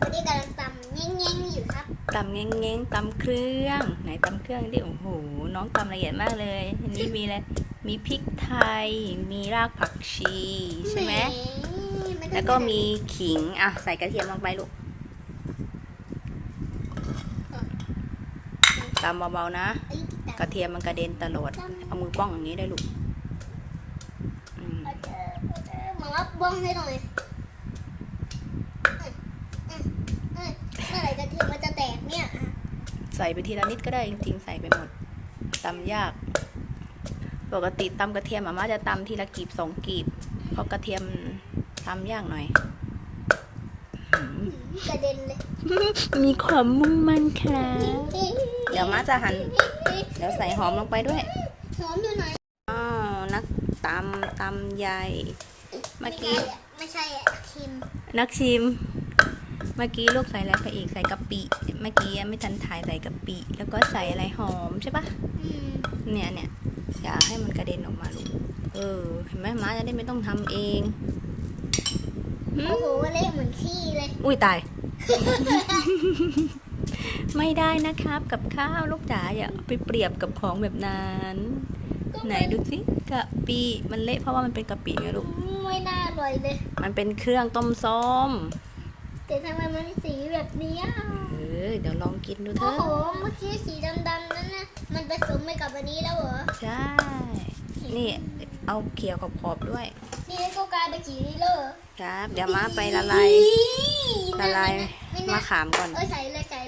วันนี้กำลังตำเง้งๆอยู่ครับตำเง้งเง้งๆตำเครื่องไหนตำเครื่องดิโอ้โหน้องตำละเอียดมากเลยอันนี้มีอะไรมีพริกไทย มีรากผักชีใช่ไหมไต้องแล้วก็มีขิงอะใส่กระเทียมลงไปลูกตำเบาๆนะเอ้ยกระเทียมมันกระเด็นตลอดเอามือป้องอย่างนี้ได้ลูกอืมเอาเจอเอาเจอหมอว่าบ้องให้หน่อยอืมอืมอืมเมื่อไหร่กระเทียมมันจะแตกเนี่ยอะ ใส่ไปทีละนิดก็ได้จริงๆใส่ไปหมดตำยาก ปกติตำกระเทียมอาม่าจะตำทีละกีบสองกีบเพราะกระเทียมตำยากหน่อยอืมกระเด็นเลยมีความมุ่งมั่นค่ะเดี๋ยวมาจะหั่นเดี๋ยวใส่หอมลงไปด้วยหอมอยู่ไหนอ้าวนักตำตำใหญ่เมื่อกี้ไม่ใช่อะคิมนักชิมเมื่อกี้ลูกใส่อะไรไปอีกใส่กะปิ เมื่อกี้ไม่ทันถ่ายใส่กะปิ แล้วก็ใส่อะไรหอมใช่ปะอืมเนี่ยเนี่ยอย่าให้มันกระเด็นออกมาลูก เออ เห็นไหมม้าจะได้ไม่ต้องทำเองหืมโอ้โหเละเหมือนขี้เลย อุ้ยตาย ไม่ได้นะครับ กับข้าวลูกจ๋าอย่าเอาไปเปรียบกับของแบบนั้น ไหนดูสิกะปิมันเละเพราะว่ามันเป็นกะปิไงลูก ไม่น่าอร่อยเลย มันเป็นเครื่องต้มส้ม แต่ทำไมมันสีแบบเนี้ยเออเดี๋ยวลองกินดูเถโอ้อะโหเมื่อกี้สีดำๆนั่นนะมันผสมไปกับอันนี้แล้วเหรอใช่ นี่เอาเขียวขอบๆด้วย นี่ก็กลายเป็นสีนี้เลยครับ เดี๋ยวมาไปละลาย ละลายไม่มะน่าขามก่อน เออใส่เลยใส่